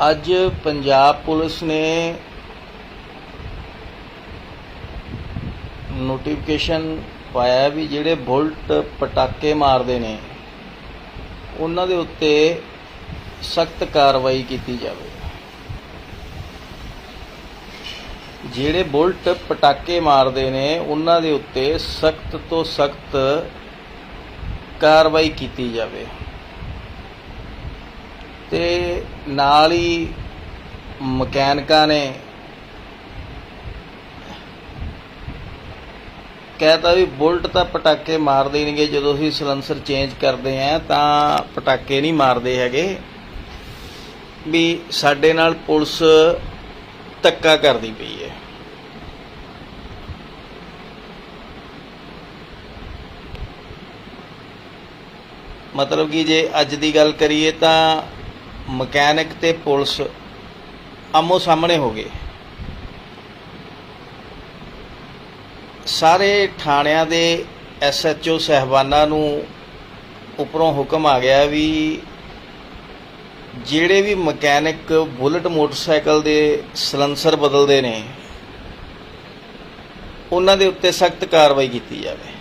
ਅੱਜ ਪੰਜਾਬ ਪੁਲਿਸ ਨੇ ਨੋਟੀਫਿਕੇਸ਼ਨ ਪਾਇਆ ਵੀ ਜਿਹੜੇ ਬੁਲਟ ਪਟਾਕੇ ਮਾਰਦੇ ਨੇ, ਉਹਨਾਂ ਦੇ ਉੱਤੇ ਸਖਤ ਕਾਰਵਾਈ ਕੀਤੀ ਜਾਵੇ। ਜਿਹੜੇ ਬੁਲਟ ਪਟਾਕੇ ਮਾਰਦੇ ਨੇ, ਉਹਨਾਂ ਦੇ ਉੱਤੇ ਸਖਤ ਤੋਂ ਸਖਤ ਕਾਰਵਾਈ ਕੀਤੀ ਜਾਵੇ। ਤੇ ਨਾਲ ਹੀ ਮਕੈਨਿਕਾਂ ਨੇ ਕਹਤਾ ਵੀ ਬੁਲਟ ਤਾਂ ਪਟਾਕੇ ਮਾਰਦੇ ਹੀ ਨਹੀਂਗੇ ਜਦੋਂ ਅਸੀਂ ਸਲੈਂਸਰ ਚੇਂਜ ਕਰਦੇ ਆਂ ਤਾਂ ਪਟਾਕੇ ਨਹੀਂ ਮਾਰਦੇ ਹੈਗੇ। ਵੀ ਸਾਡੇ ਨਾਲ ਪੁਲਿਸ ਧੱਕਾ ਕਰਦੀ ਪਈ ਹੈ। ਮਤਲਬ ਕਿ ਜੇ ਅੱਜ ਦੀ ਗੱਲ ਕਰੀਏ ਤਾਂ ਮਕੈਨਿਕ ਤੇ ਪੁਲਿਸ ਆਮੋ ਸਾਹਮਣੇ ਹੋ ਗਏ। ਸਾਰੇ ਥਾਣਿਆਂ ਦੇ ਐਸਐਚਓ ਸਹਿਬਾਨਾਂ ਨੂੰ ਉੱਪਰੋਂ ਹੁਕਮ ਆ ਗਿਆ ਵੀ ਜਿਹੜੇ ਵੀ ਮਕੈਨਿਕ ਬੁਲਟ ਮੋਟਰਸਾਈਕਲ ਦੇ ਸਲੈਂਸਰ ਬਦਲਦੇ ਨੇ, ਉਹਨਾਂ ਦੇ ਉੱਤੇ ਸਖਤ ਕਾਰਵਾਈ ਕੀਤੀ ਜਾਵੇ।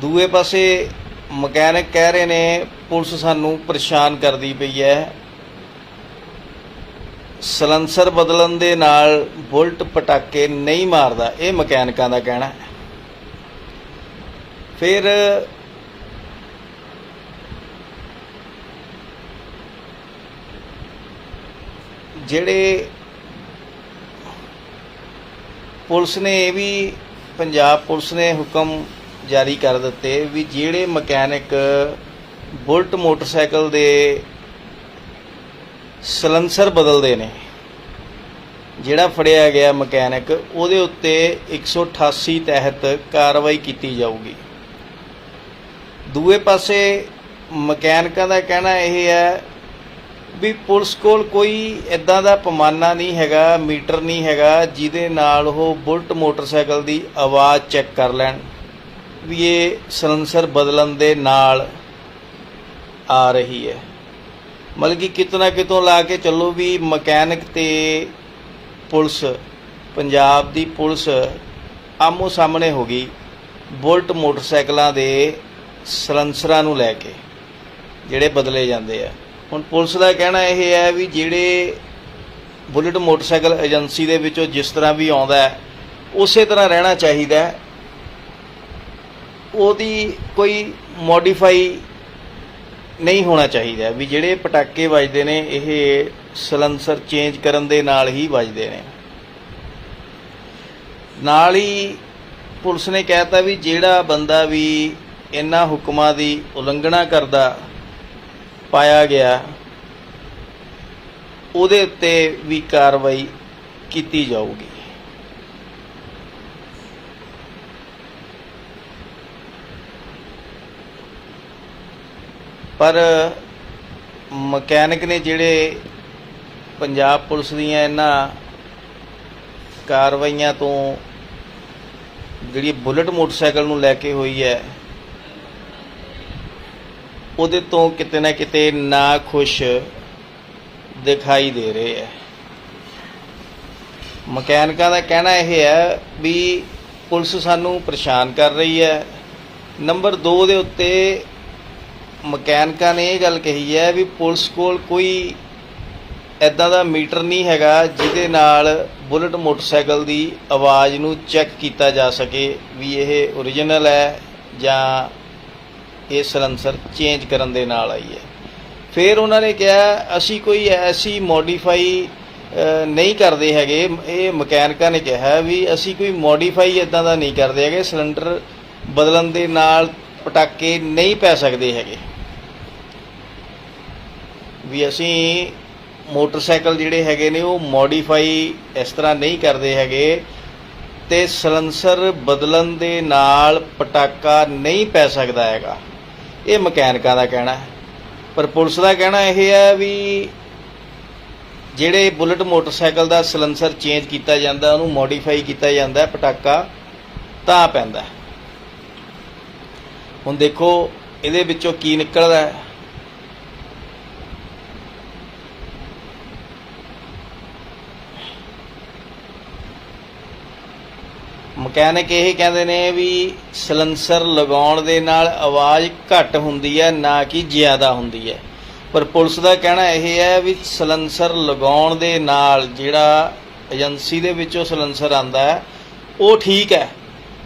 ਦੂਏ ਪਾਸੇ ਮਕੈਨਿਕ ਕਹਿ ਰਹੇ ਨੇ ਪੁਲਿਸ ਸਾਨੂੰ ਪਰੇਸ਼ਾਨ ਕਰਦੀ ਪਈ ਹੈ। ਸਲੰਸਰ ਬਦਲਣ ਦੇ ਨਾਲ ਬੁਲਟ ਪਟਾਕੇ ਨਹੀਂ ਮਾਰਦਾ, ਇਹ ਮਕੈਨਿਕਾਂ ਦਾ ਕਹਿਣਾ ਹੈ। ਫਿਰ ਜਿਹੜੇ ਪੁਲਿਸ ਨੇ ਇਹ ਵੀ, ਪੰਜਾਬ ਪੁਲਿਸ ਨੇ ਹੁਕਮ ਜਾਰੀ ਕਰ ਦਿੱਤੇ ਵੀ ਜਿਹੜੇ ਮਕੈਨਿਕ ਬੁਲਟ ਮੋਟਰਸਾਈਕਲ ਦੇ ਸਲੈਂਸਰ ਬਦਲਦੇ ਨੇ। ਜਿਹੜਾ ਫੜਿਆ ਗਿਆ ਮਕੈਨਿਕ, ਉਹਦੇ ਉੱਤੇ 188 ਤਹਿਤ ਕਾਰਵਾਈ ਕੀਤੀ ਜਾਊਗੀ। ਦੂਏ ਪਾਸੇ ਮਕੈਨਿਕਾਂ ਦਾ ਕਹਿਣਾ ਇਹ ਹੈ ਵੀ ਪੁਲਿਸ ਕੋਲ ਕੋਈ ਇਦਾਂ ਦਾ ਪਮਾਨਾ ਨਹੀਂ ਹੈਗਾ, ਮੀਟਰ ਨਹੀਂ ਹੈਗਾ, ਜਿਹਦੇ ਨਾਲ ਉਹ ਬੁਲਟ ਮੋਟਰਸਾਈਕਲ ਦੀ ਆਵਾਜ਼ ਚੈੱਕ ਕਰ ਲੈਣ ਵੀ ਇਹ ਸਲੈਂਸਰ ਬਦਲਣ ਦੇ ਨਾਲ ਆ ਰਹੀ ਹੈ। ਮਤਲਬ ਕਿ ਕਿਤਨਾ ਕਿਤੋਂ ਲਾ ਕੇ ਚੱਲੋ ਵੀ ਮਕੈਨਿਕ ਤੇ ਪੁਲਿਸ, ਪੰਜਾਬ ਦੀ ਪੁਲਿਸ ਆਮੋ ਸਾਹਮਣੇ ਹੋ ਗਈ ਬੁਲਟ ਮੋਟਰਸਾਈਕਲਾਂ ਦੇ ਸਲੈਂਸਰਾਂ ਨੂੰ ਲੈ ਕੇ, ਜਿਹੜੇ ਬਦਲੇ ਜਾਂਦੇ ਆ। ਹੁਣ ਪੁਲਿਸ ਦਾ ਕਹਿਣਾ ਇਹ ਹੈ ਵੀ ਜਿਹੜੇ ਬੁਲਟ ਮੋਟਰਸਾਈਕਲ ਏਜੰਸੀ ਦੇ ਵਿੱਚੋਂ ਜਿਸ ਤਰ੍ਹਾਂ ਵੀ ਆਉਂਦਾ ਹੈ, ਉਸੇ ਤਰ੍ਹਾਂ ਰਹਿਣਾ ਚਾਹੀਦਾ ਉਹਦੀ ਕੋਈ ਮੋਡੀਫਾਈ ਨਹੀਂ ਹੋਣਾ ਚਾਹੀਦਾ ਵੀ ਜਿਹੜੇ ਪਟਾਕੇ ਵੱਜਦੇ ਨੇ, ਇਹ ਸਲੈਂਸਰ ਚੇਂਜ ਕਰਨ ਦੇ ਨਾਲ ਹੀ ਵੱਜਦੇ ਨੇ। ਨਾਲ ਹੀ ਪੁਲਿਸ ਨੇ ਕਹਿਤਾ ਵੀ ਜਿਹੜਾ ਬੰਦਾ ਵੀ ਇਹਨਾਂ ਹੁਕਮਾਂ ਦੀ ਉਲੰਘਣਾ ਕਰਦਾ, ਪਾਇਆ ਗਿਆ, ਉਹਦੇ ਉੱਤੇ ਵੀ ਕਾਰਵਾਈ ਕੀਤੀ ਜਾਊਗੀ। ਪਰ ਮਕੈਨਿਕ ਨੇ ਜਿਹੜੇ ਪੰਜਾਬ ਪੁਲਿਸ ਦੀਆਂ ਇਹਨਾਂ ਕਾਰਵਾਈਆਂ ਤੋਂ ਜਿਹੜੀ ਬੁਲਟ ਮੋਟਰਸਾਈਕਲ ਨੂੰ ਲੈ ਕੇ ਹੋਈ ਹੈ, ਉਹਦੇ ਤੋਂ ਕਿਤੇ ਨਾ ਕਿਤੇ ਨਾ ਖੁਸ਼ ਦਿਖਾਈ ਦੇ ਰਹੇ ਹੈ। ਮਕੈਨਿਕਾਂ ਦਾ ਕਹਿਣਾ ਇਹ ਹੈ ਵੀ ਪੁਲਿਸ ਸਾਨੂੰ ਪਰੇਸ਼ਾਨ ਕਰ ਰਹੀ ਹੈ। ਨੰਬਰ 2 ਦੇ ਉੱਤੇ ਮਕੈਨਿਕਾਂ ਨੇ ਇਹ ਗੱਲ ਕਹੀ ਹੈ ਵੀ ਪੁਲਿਸ ਕੋਲ ਕੋਈ ਐਦਾਂ ਦਾ ਮੀਟਰ ਨਹੀਂ ਹੈਗਾ ਜਿਹਦੇ ਨਾਲ ਬੁਲਟ ਮੋਟਰਸਾਈਕਲ ਦੀ ਆਵਾਜ਼ ਨੂੰ ਚੈੱਕ ਕੀਤਾ ਜਾ ਸਕੇ ਵੀ ਇਹ ਓਰੀਜਨਲ ਹੈ ਜਾਂ ਇਹ ਸਲੈਂਸਰ ਚੇਂਜ ਕਰਨ ਦੇ ਨਾਲ ਆਈ ਹੈ। ਫਿਰ ਉਹਨਾਂ ਨੇ ਕਿਹਾ, ਅਸੀਂ ਕੋਈ ਐਸੀ ਮੋਡੀਫਾਈ ਨਹੀਂ ਕਰਦੇ ਹੈਗੇ। ਇਹ ਮਕੈਨਿਕਾਂ ਨੇ ਕਿਹਾ ਵੀ ਅਸੀਂ ਕੋਈ ਮੋਡੀਫਾਈ ਇਦਾਂ ਦਾ ਨਹੀਂ ਕਰਦੇ ਹੈਗੇ। ਸਿਲੰਡਰ ਬਦਲਣ ਦੇ ਨਾਲ ਪਟਾਕੇ ਨਹੀਂ ਪੈ ਸਕਦੇ ਹੈਗੇ। ਵੀ ਅਸੀਂ ਮੋਟਰਸਾਈਕਲ ਜਿਹੜੇ ਹੈਗੇ ਨੇ, ਉਹ ਮੋਡੀਫਾਈ ਇਸ ਤਰ੍ਹਾਂ ਨਹੀਂ ਕਰਦੇ ਹੈਗੇ ਤੇ ਸਲੈਂਸਰ ਬਦਲਣ ਦੇ ਨਾਲ ਪਟਾਕਾ ਨਹੀਂ ਪੈ ਸਕਦਾ ਹੈਗਾ। ਇਹ ਮਕੈਨਿਕਾਂ ਦਾ ਕਹਿਣਾ ਹੈ। ਪਰ ਪੁਲਿਸ ਦਾ ਕਹਿਣਾ ਇਹ ਹੈ ਵੀ ਜਿਹੜੇ ਬੁਲਟ ਮੋਟਰਸਾਈਕਲ ਦਾ ਸਲੈਂਸਰ ਚੇਂਜ ਕੀਤਾ ਜਾਂਦਾ, ਉਹਨੂੰ ਮੋਡੀਫਾਈ ਕੀਤਾ ਜਾਂਦਾ ਪਟਾਕਾ, ਤਾਂ ਪੈਂਦਾ ਹੁਣ ਦੇਖੋ, ਇਹਦੇ ਵਿੱਚੋਂ ਕੀ ਨਿਕਲਦਾ ਹੈ? ਮਕੈਨਿਕ ਇਹ ਕਹਿੰਦੇ ਨੇ ਵੀ ਸਲੈਂਸਰ ਲਗਾਉਣ ਦੇ ਨਾਲ ਆਵਾਜ਼ ਘੱਟ ਹੁੰਦੀ ਹੈ, ਨਾ ਕਿ ਜ਼ਿਆਦਾ ਹੁੰਦੀ ਹੈ। ਪਰ ਪੁਲਿਸ ਦਾ ਕਹਿਣਾ ਇਹ ਹੈ ਵੀ ਸਲੈਂਸਰ ਲਗਾਉਣ ਦੇ ਨਾਲ ਜਿਹੜਾ ਏਜੰਸੀ ਦੇ ਵਿੱਚੋਂ ਸਲੈਂਸਰ ਆਂਦਾ ਹੈ, ਉਹ ਠੀਕ ਹੈ।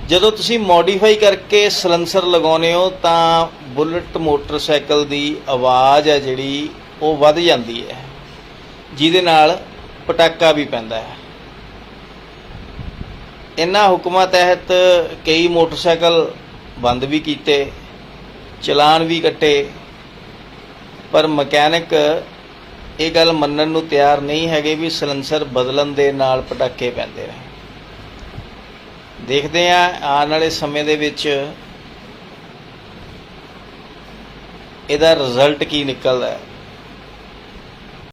ਜਦੋਂ ਤੁਸੀਂ ਮੋਡੀਫਾਈ ਕਰਕੇ ਸਲੈਂਸਰ ਲਗਾਉਨੇ ਹੋ, ਤਾਂ ਬੁਲਟ ਮੋਟਰਸਾਈਕਲ ਦੀ ਆਵਾਜ਼ ਹੈ ਜਿਹੜੀ, ਉਹ ਵੱਧ ਜਾਂਦੀ ਹੈ। ਜਿਹਦੇ ਨਾਲ ਪਟਾਕਾ ਵੀ ਪੈਂਦਾ ਹੈ। ਇਹਨਾਂ ਹੁਕਮਾਂ ਤਹਿਤ ਕਈ ਮੋਟਰਸਾਈਕਲ ਬੰਦ ਵੀ ਕੀਤੇ, ਚਲਾਨ ਵੀ ਕੱਟੇ, ਪਰ ਮਕੈਨਿਕ ਇਹ ਗੱਲ ਮੰਨਣ ਨੂੰ ਤਿਆਰ ਨਹੀਂ ਹੈਗੇ ਵੀ ਸਲੈਂਸਰ ਬਦਲਣ ਦੇ ਨਾਲ ਪਟਾਕੇ ਪੈਂਦੇ ਨੇ। ਦੇਖਦੇ ਆ ਆਉਣ ਵਾਲੇ ਸਮੇਂ ਦੇ ਵਿੱਚ ਇਹਦਾ ਰਿਜ਼ਲਟ ਕੀ ਨਿਕਲਦਾ ਹੈ।